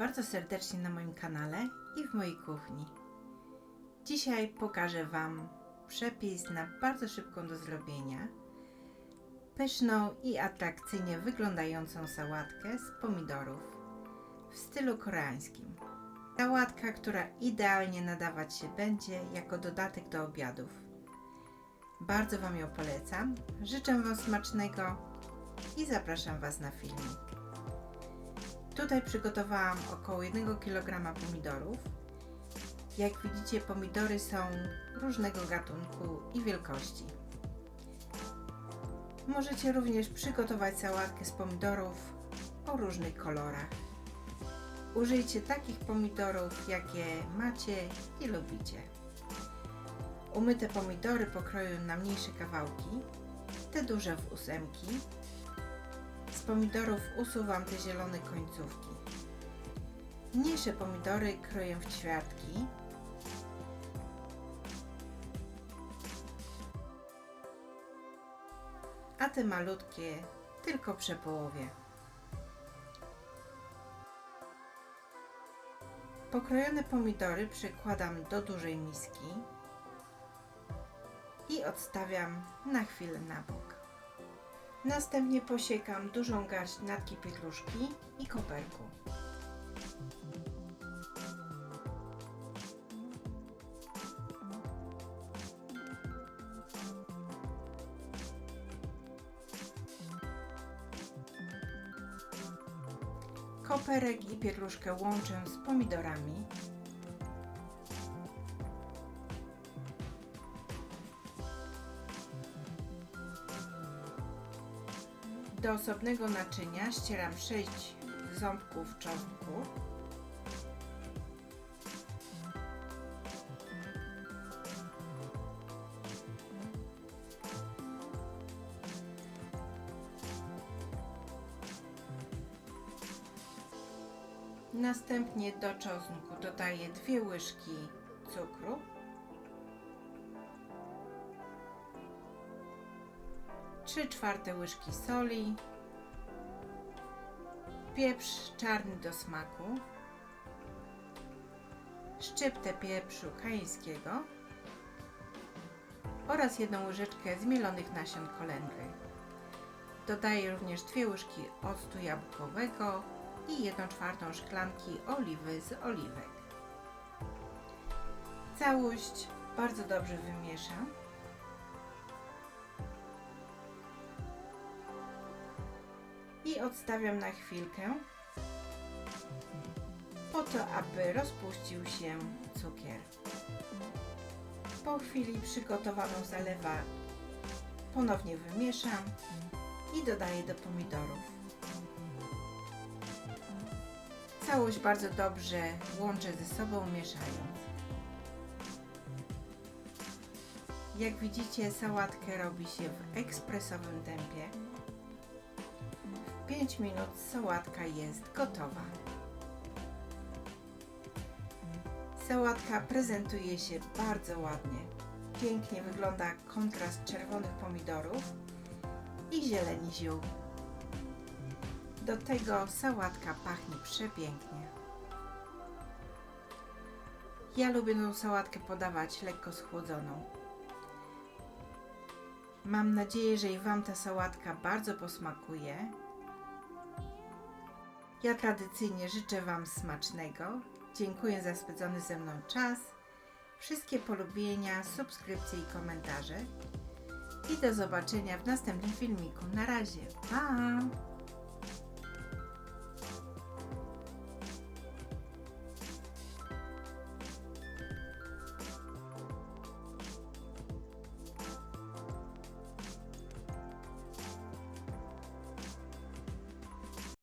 bardzo serdecznie na moim kanale i w mojej kuchni. Dzisiaj pokażę Wam przepis na bardzo szybką do zrobienia, pyszną i atrakcyjnie wyglądającą sałatkę z pomidorów w stylu koreańskim. Sałatka, która idealnie nadawać się będzie jako dodatek do obiadów. Bardzo Wam ją polecam, życzę Wam smacznego i zapraszam Was na filmik. Tutaj przygotowałam około 1 kg pomidorów. Jak widzicie, pomidory są różnego gatunku i wielkości. Możecie również przygotować sałatkę z pomidorów o różnych kolorach. Użyjcie takich pomidorów, jakie macie i lubicie. Umyte pomidory pokroję na mniejsze kawałki, te duże w ósemki. Z pomidorów usuwam te zielone końcówki. Mniejsze pomidory kroję w ćwiartki. A te malutkie tylko przepołowie. Pokrojone pomidory przekładam do dużej miski i odstawiam na chwilę na bok. Następnie posiekam dużą garść natki pietruszki i koperku. Koperek i pietruszkę łączę z pomidorami. Do osobnego naczynia ścieram 6 ząbków czosnku. Następnie do czosnku dodaję 2 łyżki cukru. Trzy czwarte łyżki soli, pieprz czarny do smaku, szczyptę pieprzu kajeńskiego oraz jedną łyżeczkę zmielonych nasion kolendry. Dodaję również dwie łyżki octu jabłkowego i 1 czwartą szklanki oliwy z oliwek. Całość bardzo dobrze wymieszam. Odstawiam na chwilkę po to, aby rozpuścił się cukier. Po chwili przygotowaną zalewę ponownie wymieszam i dodaję do pomidorów. Całość bardzo dobrze łączę ze sobą mieszając. Jak widzicie sałatkę robi się w ekspresowym tempie. W 5 minut sałatka jest gotowa. Sałatka prezentuje się bardzo ładnie. Pięknie wygląda kontrast czerwonych pomidorów i zieleni ziół. Do tego sałatka pachnie przepięknie. Ja lubię tą sałatkę podawać lekko schłodzoną. Mam nadzieję, że i Wam ta sałatka bardzo posmakuje. Ja tradycyjnie życzę Wam smacznego. Dziękuję za spędzony ze mną czas. Wszystkie polubienia, subskrypcje i komentarze. I do zobaczenia w następnym filmiku. Na razie. Pa!